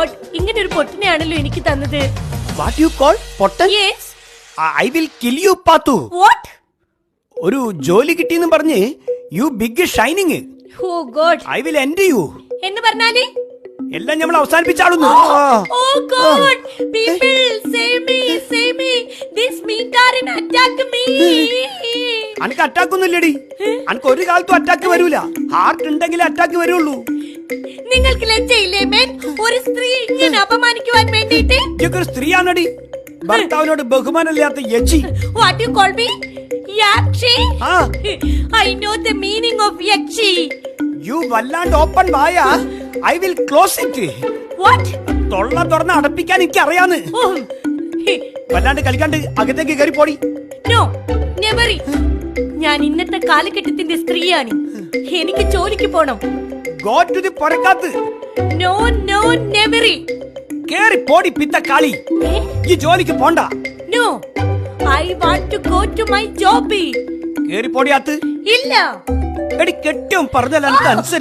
God ഇങ്ങനെ ഒരു പൊട്ടിനെയാണല്ലോ എനിക്ക് തന്നത്. What you call Pottan? Yes I will kill you Pathu what ഒരു ജോലി കിട്ടിയെന്ന് പറഞ്ഞ് you big shining oh god I will end you എന്ന് പറഞ്ഞാൽ? എല്ലാം നമ്മൾ അവസാനിപ്പിച്ചാളുന്നു ഓ god people save me save me this മീൻകാരൻ attack me അനക്ക് അറ്റാക്ക് ഒന്നും ഇല്ലടി അനക്ക് ഒരു കാലത്തും അറ്റാക്ക് വരൂല. ഹാർട്ട് ഉണ്ടെങ്കിൽ അറ്റാക്ക് വരുള്ളൂ. നിങ്ങൾക്ക് ലജ്ജയില്ലേ മേൻ ഒരു സ്ത്രീ ഇങ്ങനെ അപമാനിക്കുവാൻ വേണ്ടിട്ട് ഇതൊക്കെ ഒരു സ്ത്രീയാണടി. ഭർത്താവിനോട് ബഹുമാനമില്ലാത്ത യച്ചി what you call me yakshi? I know the meaning of yakshi. You വല്ലാണ്ട് ഓപ്പൺ വായ. I will close it what തൊള്ള തുറന്ന് അടപ്പിക്കാൻ എനിക്ക് അറിയാന്ന് ഓ വല്ലാണ്ട് കളിക്കാണ്ട് അകത്തേക്ക് കയറി പോടി. നോ നെവറി ഞാൻ ഇന്നത്തെ കാലഘട്ടത്തിന്റെ സ്ത്രീയാണ്. എനിക്ക് ജോലിക്ക് പോണം. Go to the പുറക്കാത്ത് no no നെവറി കേറി പോടി പിത്ത കാളി ഈ ജോലിക്ക് പോണ്ട no I want to go to my job കേറി പോടിയാത്ത് ഇല്ല എടി കെട്ടിയും പറഞ്ഞാൽ എനിക്ക് അനുസരിച്ച്